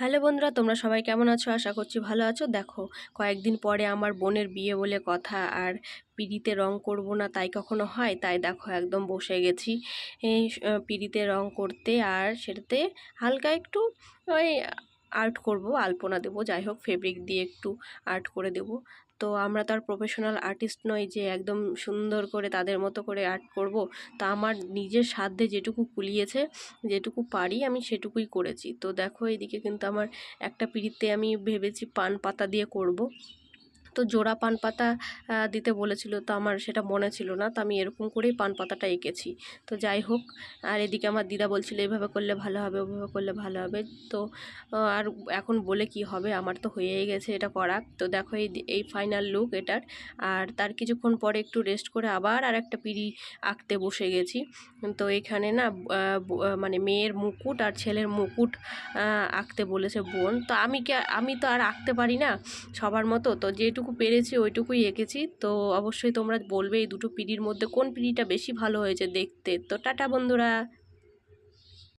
Hello বন্ধুরা, তোমরা সবাই কেমন আছো? আশা করছি ভালো আছো। দেখো, কয়েকদিন পরে আমার বোনের বিয়ে বলে কথা, আর পিড়িতে রং করব না তাই কখনো হয়? তাই দেখো, একদম বসে গেছি। পিড়িতে রং করতে আর সেটাতে হালকা একটু ওই আর্ট করব, আলপনা দেবো। যাই হোক, ফেব্রিক দিয়ে একটু আর্ট করে দেব। তো আমরা তো আর প্রফেশনাল আর্টিস্ট নই যে একদম সুন্দর করে তাদের মতো করে আর্ট করব। তা আমার নিজের সাধ্যে যেটুকু কুলিয়েছে যেটুকু পারি আমি সেটুকুই করেছি। তো দেখো এদিকে কিন্তু আমার একটা পিঁড়িতে আমি ভেবেছি পান পাতা দিয়ে করব। তো জোড়া পান পাতা দিতে বলেছিল। তো আমার সেটা মনে ছিল না, তো আমি এরকম করেই পান পাতাটা এঁকেছি। তো যাই হোক, আর এদিকে আমার দিদা বলছিল, এভাবে করলে ভালো হবে, ওভাবে করলে ভালো হবে। তো আর এখন বলে কি হবে, আমার তো হয়েই গেছে এটা করা। তো দেখো এই এই ফাইনাল লুক এটার। আর তার কিছুক্ষণ পরে একটু রেস্ট করে আবার আর একটা পিড়ি আঁকতে বসে গেছি। তো এখানে না মানে মেয়ের মুকুট আর ছেলের মুকুট আঁকতে বলেছে বোন। তো আমি কে, আমি তো আর আঁকতে পারি না সবার মতো। তো যেটুকু পেরেছি ওইটুকুই এঁকেছি। তো অবশ্যই তোমরা বলবে এই দুটো পিঁড়ির মধ্যে কোন পিঁড়িটা বেশি ভালো হয়েছে দেখতে। তো টাটা বন্ধুরা।